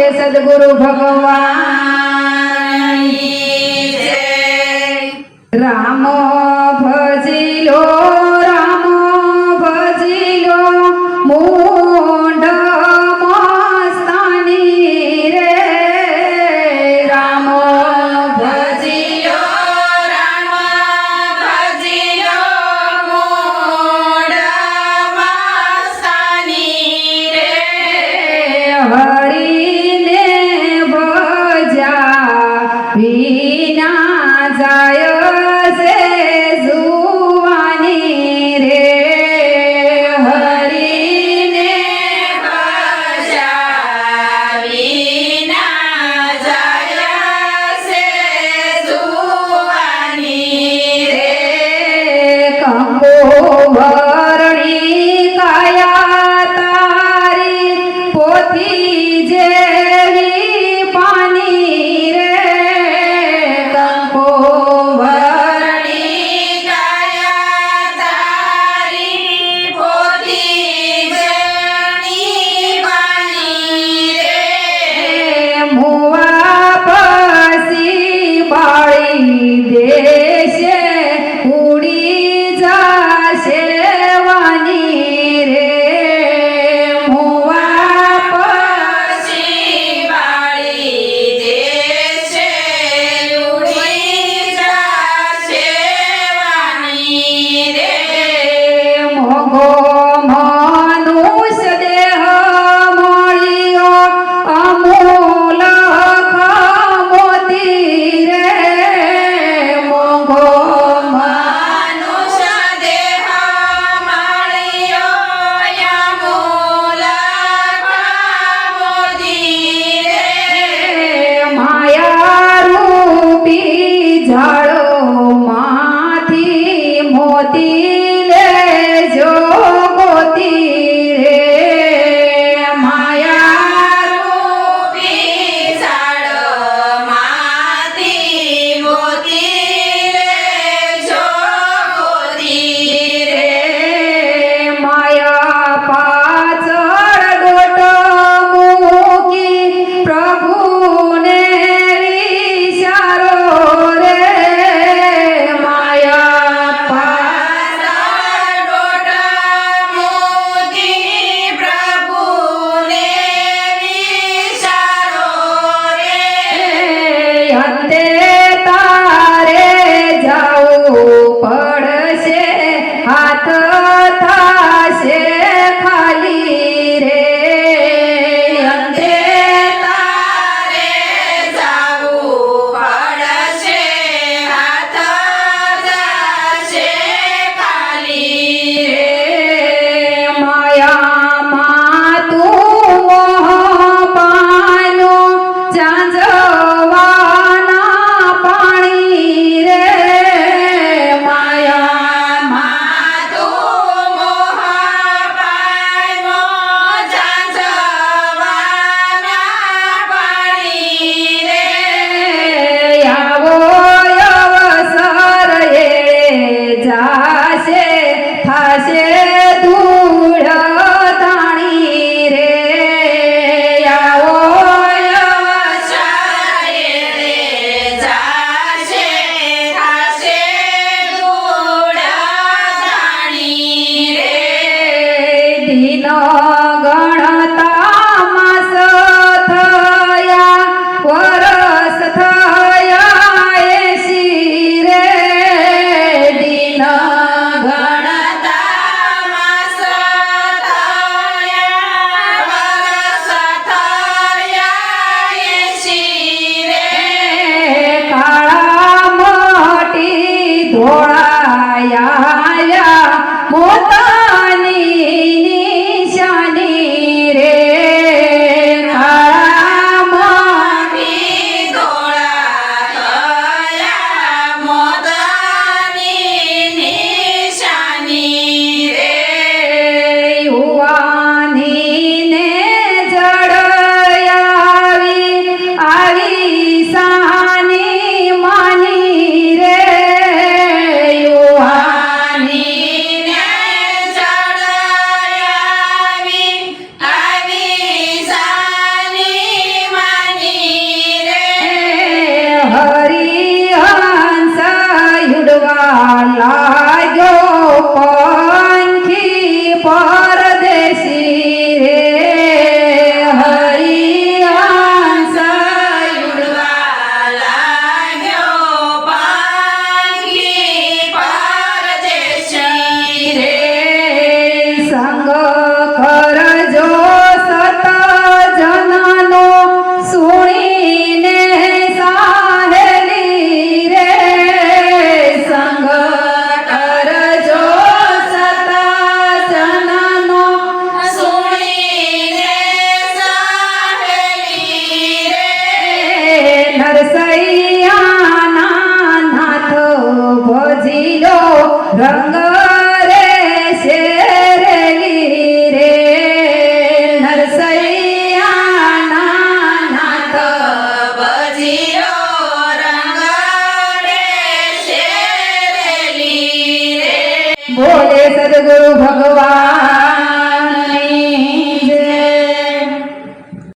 બોલીએ સદગુરુ ભગવાન રામ ભજીલો રામ Zaya. amor. নীরব રંગ રે શેરલી રે નરસૈયા નાથ બજીરો રંગ રે શેરલી રે બોલે સદગુરુ ભગવાન